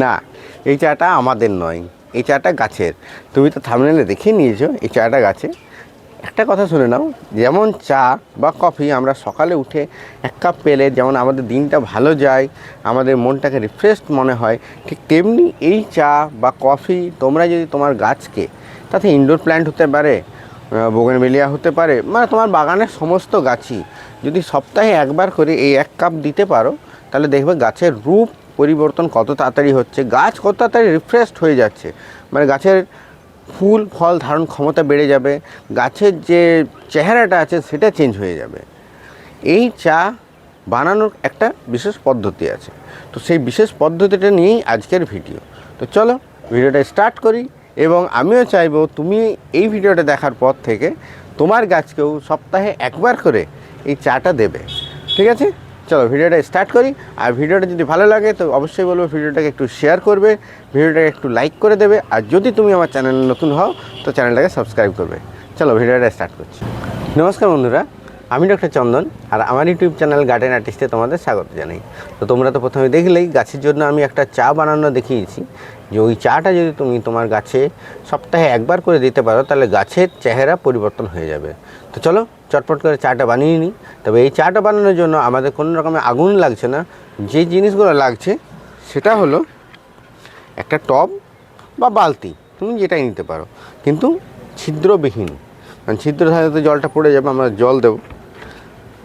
না, এই চাটা আমাদের নয়, এই চাটা গাছের। তুমি তো থামনেলে দেখে নিয়েছো, এই চাটা গাছে। একটা কথা শুনে নাও, যেমন চা বা কফি আমরা সকালে উঠে এক কাপ পেলে যেমন আমাদের দিনটা ভালো যায়, আমাদের মনটাকে রিফ্রেশড মনে হয়, ঠিক তেমনি এই চা বা কফি তোমরা যদি তোমার গাছকে, তাতে ইনডোর প্ল্যান্ট হতে পারে বোগেনবেলিয়া হতে পারে মানে তোমার বাগানের সমস্ত গাছই যদি সপ্তাহে একবার করে এই এক কাপ দিতে পারো, তাহলে দেখবে গাছের রূপ পরিবর্তন কত তাড়াতাড়ি হচ্ছে, গাছ কত তাড়াতাড়ি রিফ্রেশড হয়ে যাচ্ছে মানে গাছের ফুল, ফল ধারণ ক্ষমতা বেড়ে যাবে, গাছের যে চেহারাটা আছে সেটা চেঞ্জ হয়ে যাবে। এই চা বানানোর একটা বিশেষ পদ্ধতি আছে। তো সেই বিশেষ পদ্ধতিটা নিয়েই আজকের ভিডিও তো চলো ভিডিওটা স্টার্ট করি এবং আমিও চাইব তুমি এই ভিডিওটা দেখার পর থেকে তোমার গাছকেও সপ্তাহে একবার করে এই চাটা দেবে। ঠিক আছে? চলো ভিডিওটা স্টার্ট করি। আর ভিডিওটা যদি ভালো লাগে, তো অবশ্যই বলব ভিডিওটাকে একটু শেয়ার করবে, ভিডিওটাকে একটু লাইক করে দেবে। আর যদি তুমি আমার চ্যানেলে নতুন হও, তো চ্যানেলটাকে সাবস্ক্রাইব করবে। চলো ভিডিওটা স্টার্ট করছি। নমস্কার বন্ধুরা, আমি ডক্টর চন্দন, আর আমার ইউটিউব চ্যানেল গার্ডেন আর্টিস্টে তোমাদের স্বাগত জানাই। তো তোমরা তো প্রথমে দেখলেই গাছের জন্য আমি একটা চা বানানো দেখিয়েছি। যে ওই চাটা যদি তুমি তোমার গাছে সপ্তাহে একবার করে দিতে পারো, তাহলে গাছের চেহারা পরিবর্তন হয়ে যাবে। তো চলো চটপট করে চাটা বানিয়ে নিই। তবে এই চাটা বানানোর জন্য আমাদের কোনো রকমের আগুন লাগছে না। যে জিনিসগুলো লাগছে, সেটা হলো একটা টব বা বালতি, তুমি যেটাই নিতে পারো। কিন্তু ছিদ্রবিহীন, কারণ ছিদ্র থাকলে জলটা পড়ে যাবে, আমরা জল দেবো।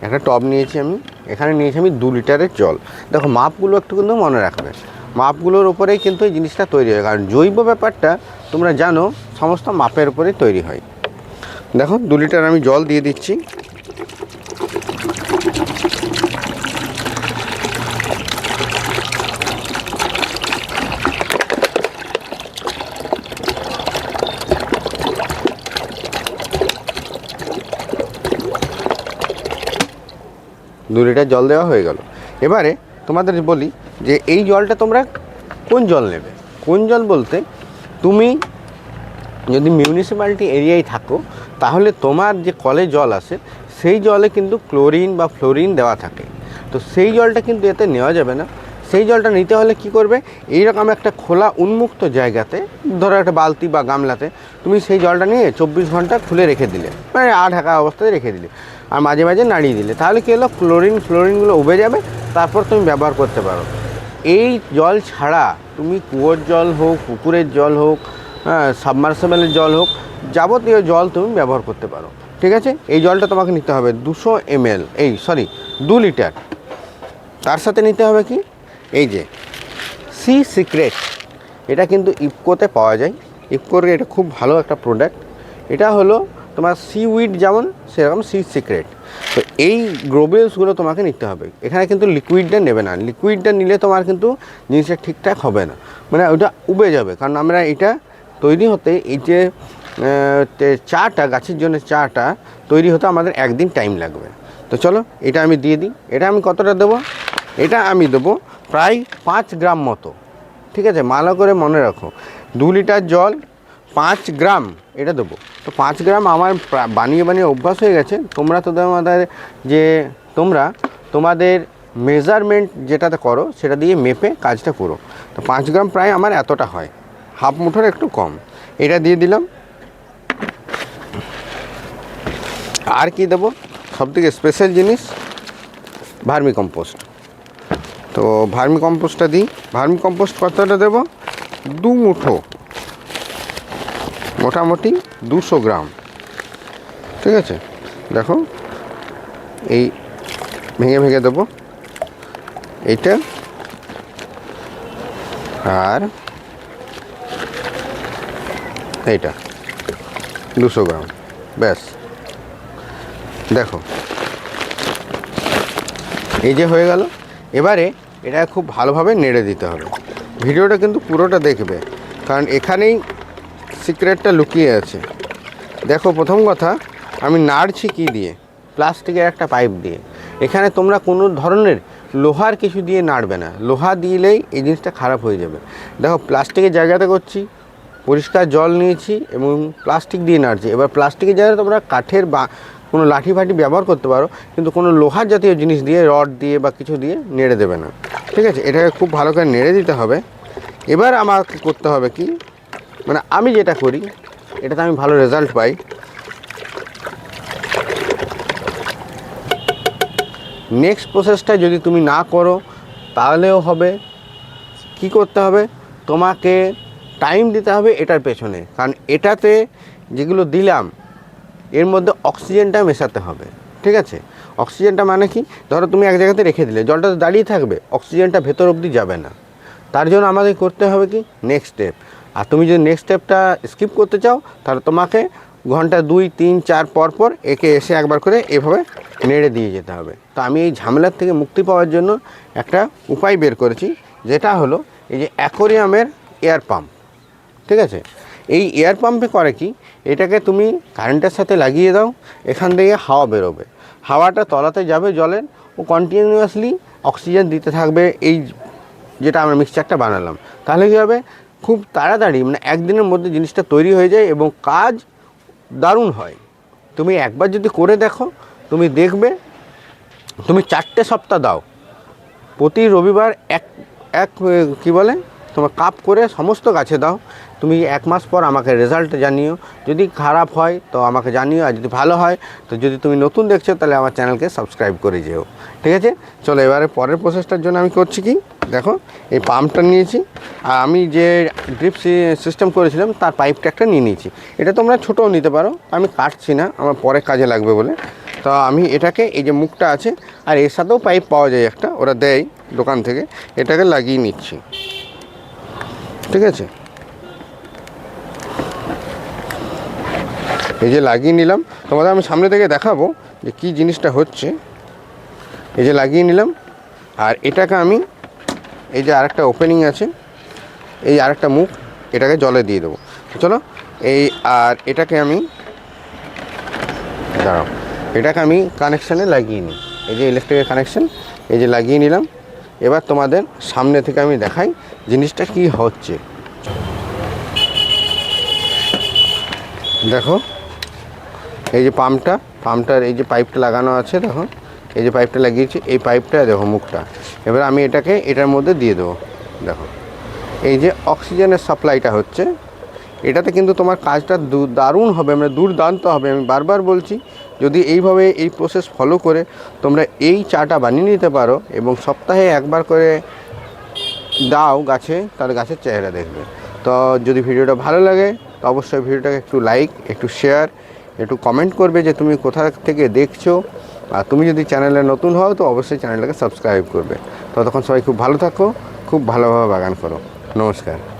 একটা টব নিয়েছি আমি, এখানে নিয়েছি আমি দু লিটারের জল। দেখো, মাপগুলো একটু কিন্তু মনে রাখবে। মাপগুলোর ওপরেই কিন্তু এই জিনিসটা তৈরি হয়, কারণ জৈব ব্যাপারটা তোমরা জানো, সমস্ত মাপের উপরেই তৈরি হয়। দেখো, দু লিটার আমি জল দিয়ে দিচ্ছি। দু লিটার জল দেওয়া হয়ে গেল। এবারে তোমাদের বলি যে, এই জলটা তোমরা কোন জল নেবে? কোন জল বলতে তুমি যদি মিউনিসিপ্যালিটি এরিয়ায় থাকো, তাহলে তোমার যে কলে জল আসে সেই জলে কিন্তু ক্লোরিন বা ফ্লোরিন দেওয়া থাকে। তো সেই জলটা কিন্তু এতে নেওয়া যাবে না। সেই জলটা নিতে হলে কি করবে? এইরকম একটা খোলা উন্মুক্ত জায়গাতে, ধরো একটা বালতি বা গামলাতে, তুমি সেই জলটা নিয়ে চব্বিশ ঘণ্টা খুলে রেখে দিলে। মানে আ ঢাকা অবস্থায় রেখে দিলে। আর মাঝে মাঝে নাড়িয়ে দিলে। তাহলে কী হলো? ক্লোরিন ফ্লোরিনগুলো উবে যাবে। তারপর তুমি ব্যবহার করতে পারো। এই জল ছাড়া তুমি কুয়োর জল হোক, পুকুরের জল হোক সাবমার্সেবলের জল হোক, যাবতীয় জল তুমি ব্যবহার করতে পারো, ঠিক আছে? এই জলটা তোমাকে নিতে হবে দুশো এমএল এই সরি দু লিটার তার সাথে নিতে হবে কি? এই যে সি সিক্রেট এটা কিন্তু ইফকোতে পাওয়া যায়। ইফকোর এটা খুব ভালো একটা প্রোডাক্ট এটা হলো তোমার সি উইড যেমন, সেরকম সি সিক্রেট তো এই গ্রোবেলসগুলো তোমাকে নিতে হবে। এখানে কিন্তু লিকুইডটা নেবে না। লিকুইডটা নিলে তোমার কিন্তু জিনিসটা ঠিকঠাক হবে না। মানে ওটা উবে যাবে। কারণ আমরা এটা তৈরি হতে এই যে চাটা, গাছের জন্য চাটা তৈরি হতে আমাদের একদিন টাইম লাগবে। তো চলো, এটা আমি দিয়ে দিই। এটা আমি কতটা দেবো? এটা আমি দেবো প্রায় পাঁচ গ্রাম মতো। ঠিক আছে? ভালো করে মনে রাখো। দু লিটার জল, পাঁচ গ্রাম এটা দেবো। তো পাঁচ গ্রাম আমার বানিয়ে বানিয়ে অভ্যাস হয়ে গেছে। তোমরা তো তোমাদের যে, তোমরা তোমাদের মেজারমেন্ট যেটাতে করো, সেটা দিয়ে মেপে কাজটা করো। তো পাঁচ গ্রাম প্রায় আমার এতটা হয়। হাফ মুঠোর একটু কম। এটা দিয়ে দিলাম। আর কি দেবো? সবথেকে স্পেশাল জিনিস, ভার্মি কম্পোস্ট তো ভার্মি কম্পোস্টটা দিই। ভার্মি কম্পোস্ট কতটা দেবো? দু মুঠো। মোটামুটি দুশো গ্রাম। ঠিক আছে? দেখো। এই ভেঙে ভেঙে দেবো। এইটা। আর এইটা দুশো গ্রাম। ব্যাস। দেখো। এই যে হয়ে গেল। এবারে এটা খুব ভালোভাবে নেড়ে দিতে হবে। ভিডিওটা কিন্তু পুরোটা দেখবে। কারণ এখানেই সিক্রেটটা লুকিয়ে আছে। দেখো, প্রথম কথা, আমি নাড়ছি কি দিয়ে? প্লাস্টিকের একটা পাইপ দিয়ে। এখানে তোমরা কোনো ধরনের লোহার কিছু দিয়ে নাড়বে না। লোহা দিলেই এই জিনিসটা খারাপ হয়ে যাবে। দেখো, প্লাস্টিকের জায়গাতে করছি। পরিষ্কার জল নিয়েছি এবং প্লাস্টিক দিয়ে নাড়ছি। এবার প্লাস্টিকের জায়গায় তোমরা কাঠের বা কোনো লাঠি ফাঠি ব্যবহার করতে পারো, কিন্তু কোনো লোহার জাতীয় জিনিস দিয়ে, রড দিয়ে বা কিছু দিয়ে নেড়ে দেবে না। ঠিক আছে? এটাকে খুব ভালো করে নেড়ে দিতে হবে। এবার আমাকে করতে হবে কি? মানে আমি যেটা করি, এটাতে আমি ভালো রেজাল্ট পাই। নেক্সট প্রসেসটা যদি তুমি না করো, তাহলেও হবে। কি করতে হবে? তোমাকে টাইম দিতে হবে এটার পেছনে। কারণ এটাতে যেগুলো দিলাম, এর মধ্যে অক্সিজেনটা মেশাতে হবে। ঠিক আছে? অক্সিজেনটা মানে কি? ধরো তুমি এক জায়গাতে রেখে দিলে, জলটা তো দাঁড়িয়ে থাকবে অক্সিজেনটা ভেতর অবধি যাবে না। তার জন্য আমাদের করতে হবে কি? নেক্সট স্টেপ আর তুমি যদি নেক্সট স্টেপটা স্কিপ করতে চাও, তাহলে তোমাকে ঘণ্টা দুই, তিন, চার পর পর একে এসে একবার করে এভাবে নেড়ে দিয়ে যেতে হবে। তো আমি এই ঝামেলার থেকে মুক্তি পাওয়ার জন্য একটা উপায় বের করেছি, যেটা হলো এই যে অ্যাকোরিয়ামের এয়ার পাম্প ঠিক আছে? এই এয়ার পাম্পে করে কি? এটাকে তুমি কারেন্টের সাথে লাগিয়ে দাও, এখান থেকে হাওয়া বেরোবে। হাওয়াটা তলাতে যাবে জলের, ও কন্টিনিউয়াসলি অক্সিজেন দিতে থাকবে এই যেটা আমরা মিক্সচারটা বানালাম। তাহলে কী হবে? খুব তাড়াতাড়ি মানে একদিনের মধ্যে জিনিসটা তৈরি হয়ে যায় এবং কাজ দারুণ হয়। তুমি একবার যদি করে দেখো, তুমি দেখবে, তুমি চারটে সপ্তাহ দাও। প্রতি রবিবার এক এক, কী বলে? তোমার কাপ করে সমস্ত গাছে দাও। তুমি এক মাস পর আমাকে রেজাল্ট জানিও। যদি খারাপ হয়, তো আমাকে জানিও। আর যদি ভালো হয়, তো যদি তুমি নতুন দেখছ, তাহলে আমার চ্যানেলকে সাবস্ক্রাইব করে যেও। ঠিক আছে? চলো এবারে পরের প্রসেসটার জন্য আমি করছি কি? দেখো, এই পাম্পটা নিয়েছি। আর আমি যে ড্রিপ সিস্টেম করেছিলাম, তার পাইপটা একটা নিয়ে নিয়েছি। এটা তোমরা ছোটোও নিতে পারো, আমি কাটছি না, আমার পরে কাজে লাগবে বলে। তো আমি এটাকে, এই যে মুখটা আছে, আর এর সাথেও পাইপ পাওয়া যায় একটা, ওরা দেয় দোকান থেকে, এটাকে লাগিয়ে নিচ্ছি। ঠিক আছে? এই যে লাগিয়ে নিলাম, তোমাদের আমি সামনে থেকে দেখাবো যে কী জিনিসটা হচ্ছে। এই যে লাগিয়ে নিলাম, আর এটাকে আমি, এই যে আরেকটা ওপেনিং আছে, এই আরেকটা মুখ, এটাকে জলে দিয়ে দেবো। চলো, এই আর এটাকে আমি, দাঁড়াও, এটাকে আমি কানেকশানে লাগিয়ে নিই। এই যে ইলেকট্রিকের কানেকশান এই যে লাগিয়ে নিলাম। এবার তোমাদের সামনে থেকে আমি দেখাই জিনিসটা কি হচ্ছে? দেখো, এই যে পাম্পটা, পাম্পটার এই যে পাইপটা লাগানো আছে, দেখো, এই যে পাইপটা লাগিয়েছি, এই পাইপটা, দেখো, মুখটা। এবার আমি এটাকে, এটার মধ্যে দিয়ে দেবো, দেখো। এই যে অক্সিজেনের সাপ্লাইটা হচ্ছে, এটাতে কিন্তু তোমার কাজটা দারুণ হবে মানে দুর্দান্ত হবে, আমি বারবার বলছি, যদি এইভাবে এই প্রসেস ফলো করে তোমরা এই চাটা বানিয়ে নিতে পারো এবং সপ্তাহে একবার করে দাও গাছে তার গাছের চেহারা দেখবে। তো যদি ভিডিওটা ভালো লাগে, তো অবশ্যই ভিডিওটাকে একটু লাইক একটু শেয়ার একটু কমেন্ট করবে যে তুমি কোথা থেকে দেখছ। আর তুমি যদি চ্যানেলে নতুন হও, তো অবশ্যই চ্যানেলটাকে সাবস্ক্রাইব করবে। ততক্ষণ সবাই খুব ভালো থাকো, খুব ভালোভাবে বাগান করো। নমস্কার।